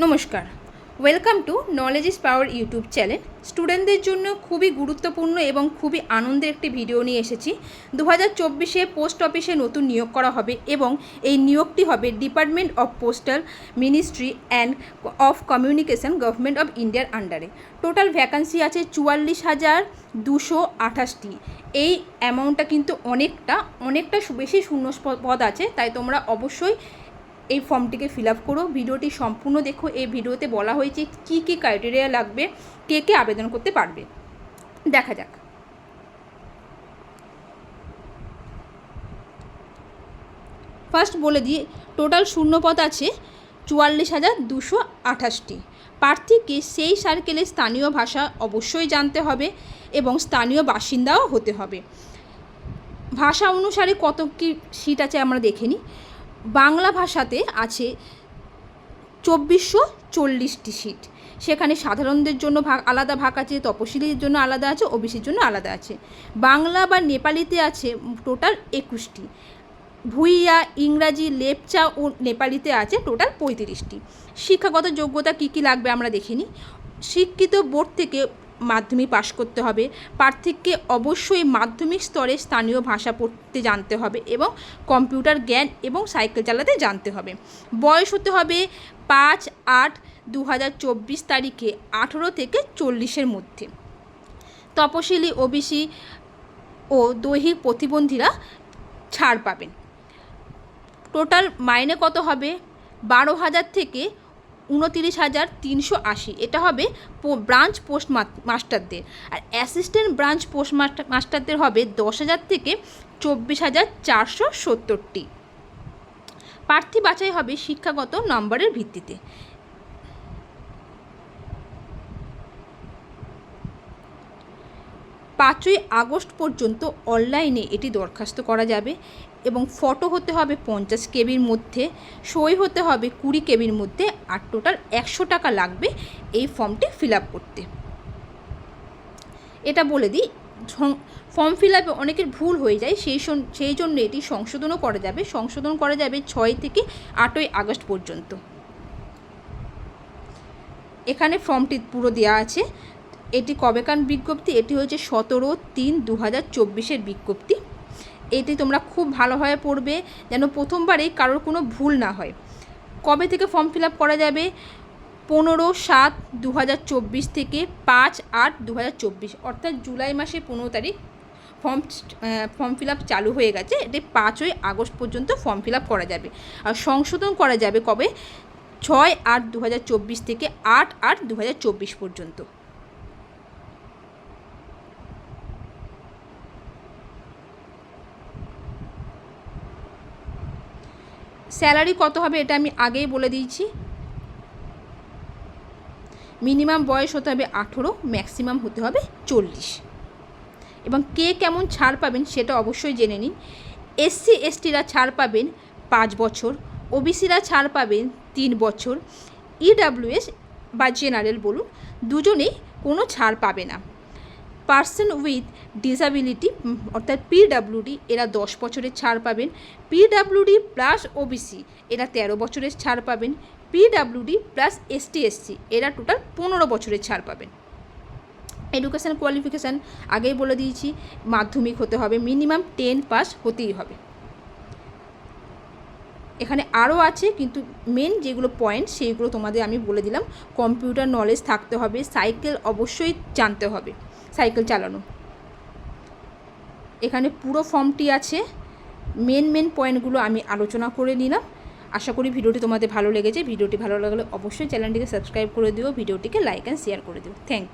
নমস্কার। Welcome to knowledge is power YouTube channel স্টুডেন্টদের জন্য খুবই গুরুত্বপূর্ণ এবং খুবই আনন্দের একটি ভিডিও নিয়ে এসেছি। দু হাজার চব্বিশে পোস্ট অফিসে নতুন নিয়োগ করা হবে এবং এই নিয়োগটি হবে department of postal ministry and of communication government of ইন্ডিয়ার আন্ডারে টোটাল ভ্যাকান্সি আছে চুয়াল্লিশ হাজার দুশো আঠাশটি। এই অ্যামাউন্টটা কিন্তু অনেকটা অনেকটা বেশি শূন্য পদ আছে, তাই তোমরা অবশ্যই এই ফর্মটিকে ফিল আপ করো। ভিডিওটি সম্পূর্ণ দেখো। এই ভিডিওতে বলা হয়েছে কী কী ক্রাইটেরিয়া লাগবে, কে কে আবেদন করতে পারবে। দেখা যাক। ফার্স্ট বলে দিই টোটাল শূন্যপদ আছে চুয়াল্লিশ হাজার দুশো আঠাশটি। প্রার্থীকে সেই সার্কেলের স্থানীয় ভাষা অবশ্যই জানতে হবে এবং স্থানীয় বাসিন্দাও হতে হবে। ভাষা অনুসারে কত কী সিট আছে আমরা দেখে নিই। বাংলা ভাষাতে আছে চব্বিশশো চল্লিশটি সিট সেখানে সাধারণদের জন্য ভাগ আলাদা ভাগ আছে তপশিলির জন্য আলাদা আছে, ওবিসির জন্য আলাদা আছে। বাংলা বা নেপালিতে আছে টোটাল একুশটি। ভুইয়া, ইংরাজি, লেপচা ও নেপালিতে আছে টোটাল পঁয়ত্রিশটি। শিক্ষাগত যোগ্যতা কী কী লাগবে আমরা দেখিনি শিক্ষিত বোর্ড থেকে মাধ্যমিক পাশ করতে হবে। প্রার্থীকে অবশ্যই মাধ্যমিক স্তরে স্থানীয় ভাষা পড়তে জানতে হবে এবং কম্পিউটার জ্ঞান এবং সাইকেল চালাতে জানতে হবে। বয়স হতে হবে পাঁচ আট দু তারিখে আঠেরো থেকে চল্লিশের মধ্যে। তপশিলি, ওবিসি ও দৈহিক প্রতিবন্ধীরা ছাড় পাবেন। টোটাল মাইনে কত হবে? বারো হাজার থেকে উনতিরিশ হাজার তিনশো আশি। এটা হবে ব্রাঞ্চ পোস্ট মাস্টারদের। আর অ্যাসিস্ট্যান্ট ব্রাঞ্চ পোস্ট মাস্টার মাস্টারদের হবে দশ হাজার থেকে চব্বিশ হাজার চারশো সত্তরটি। প্রার্থী বাছাই হবে শিক্ষাগত নম্বরের ভিত্তিতে। পাঁচই আগস্ট পর্যন্ত অনলাইনে এটি দরখাস্ত করা যাবে এবং ফটো হতে হবে পঞ্চাশ কেবির মধ্যে, সই হতে হবে কুড়ি কেবির মধ্যে, আর টোটাল একশো টাকা লাগবে এই ফর্মটি ফিল আপ করতে। এটা বলে দিই ফর্ম ফিল আপে অনেকের ভুল হয়ে যায়, সেই সেই জন্য এটি সংশোধনও করা যাবে। সংশোধন করা যাবে ছয় থেকে আটই আগস্ট পর্যন্ত। এখানে ফর্মটি পুরো দেওয়া আছে। এটি কবেকান বিজ্ঞপ্তি? এটি হচ্ছে সতেরো তিন দু হাজার চব্বিশের বিজ্ঞপ্তি। এটি তোমরা খুব ভালোভাবে পড়বে যেন প্রথমবারেই কারোর কোনো ভুল না হয়। কবে থেকে ফর্ম ফিল আপ করা যাবে? পনেরো সাত দু থেকে পাঁচ আট দু অর্থাৎ জুলাই মাসে পনেরো তারিখ ফর্ম ফর্ম ফিল আপ চালু হয়ে গেছে। এটি পাঁচই আগস্ট পর্যন্ত ফর্ম ফিল আপ করা যাবে। আর সংশোধন করা যাবে কবে? ছয় আট দু থেকে আট আট দু পর্যন্ত। স্যালারি কত হবে এটা আমি আগেই বলে দিয়েছি। মিনিমাম বয়স হতে হবে আঠেরো, ম্যাক্সিমাম হতে হবে চল্লিশ। এবং কে কেমন ছাড় পাবেন সেটা অবশ্যই জেনে নিন। এসসি এসটিরা ছাড় পাবেন পাঁচ বছর ওবিসিরা ছাড় পাবেন তিন বছর ইডাব্লিউএস বা জেনারেল বলুন, দুজনেই কোনো ছাড় পাবে না। পার্সন উইথ ডিসাবিলিটি অর্থাৎ পিডাব্লিউডি এরা দশ বছরের ছাড় পাবেন। পিডাব্লিউডি প্লাস ওবিসি, এরা তেরো বছরের ছাড় পাবেন। পিডাব্লিউডি প্লাস এসটি এসসি এরা টোটাল পনেরো বছরের ছাড় পাবেন। এডুকেশান কোয়ালিফিকেশান, আগেই বলে দিয়েছি, মাধ্যমিক হতে হবে, মিনিমাম টেন পাস হতেই হবে। এখানে আরও আছে, কিন্তু মেন যেগুলো পয়েন্ট, সেইগুলো তোমাদের আমি বলে দিলাম। কম্পিউটার নলেজ থাকতে হবে, সাইকেল অবশ্যই জানতে হবে। সাইকেল চালানো। এখানে পুরো ফর্মটি আছে। মেন মেন পয়েন্টগুলো আমি আলোচনা করে নিলাম। আশা করি ভিডিওটি তোমাদের ভালো লেগেছে। ভিডিওটি ভালো লাগলে অবশ্যই চ্যানেলটিকে সাবস্ক্রাইব করে দিও। ভিডিওটিকে লাইক অ্যান্ড শেয়ার করে দিও। Thank you.